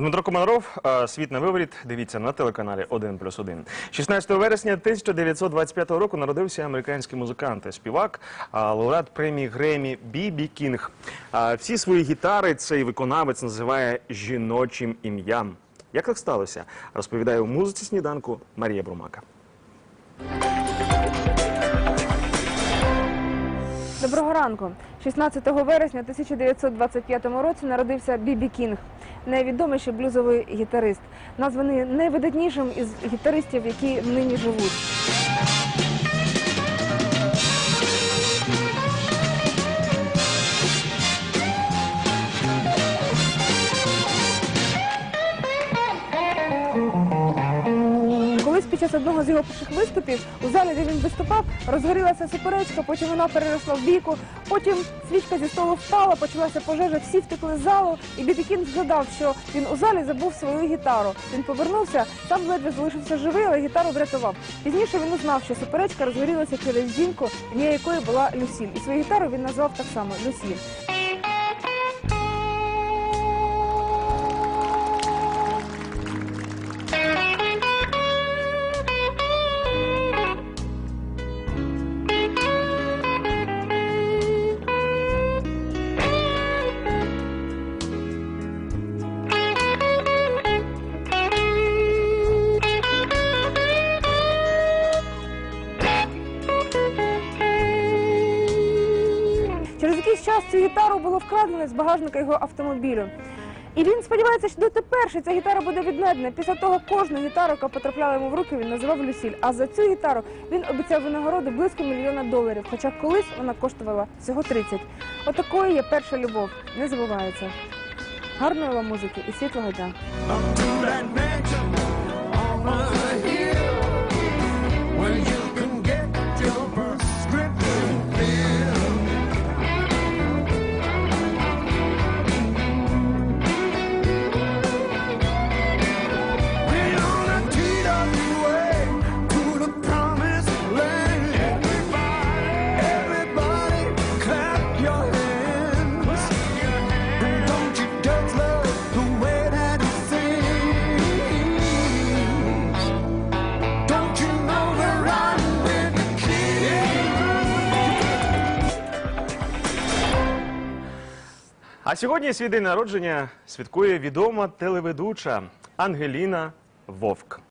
Дмитро Комаров, е, світ на виворіт. Дивіться на телеканалі 1 плюс 1. 16 вересня 1925 року народився американський музикант співак, лауреат премії Гремі Бібі Кінг. Всі свої гітари цей виконавець називає жіночим ім'ям. Як так сталося? Розповідає у музиці сніданку Марія Брумака. Доброго ранку. 16 вересня 1925 році народився Бібі Кінг, найвідоміший блюзовий гітарист, названий найвидатнішим із гітаристів, які нині живуть. Під час одного з його перших виступів у залі, де він виступав, розгорілася суперечка, потім вона переросла в бійку, потім свічка зі столу впала, почалася пожежа, всі втекли з залу, і Бібі Кінг згадав, що він у залі забув свою гітару. Він повернувся, сам ледве залишився живий, але гітару врятував. Пізніше він узнав, що суперечка розгорілася через жінку, ім'я якої була Люсіль. І свою гітару він назвав так само Люсіль. Якийсь час цю гітару було вкрадено з багажника його автомобілю. І він сподівається, що дотепер ця гітара буде віднайдена. Після того кожну гітару, яка потрапляла йому в руки, він називав Люсіль. А за цю гітару він обіцяв винагороду близько мільйона доларів. Хоча колись вона коштувала всього 30. Отакою є перша любов. Не забувається. Гарної вам музики і світлого дня. А сьогодні свій день народження святкує відома телеведуча Ангеліна Вовк.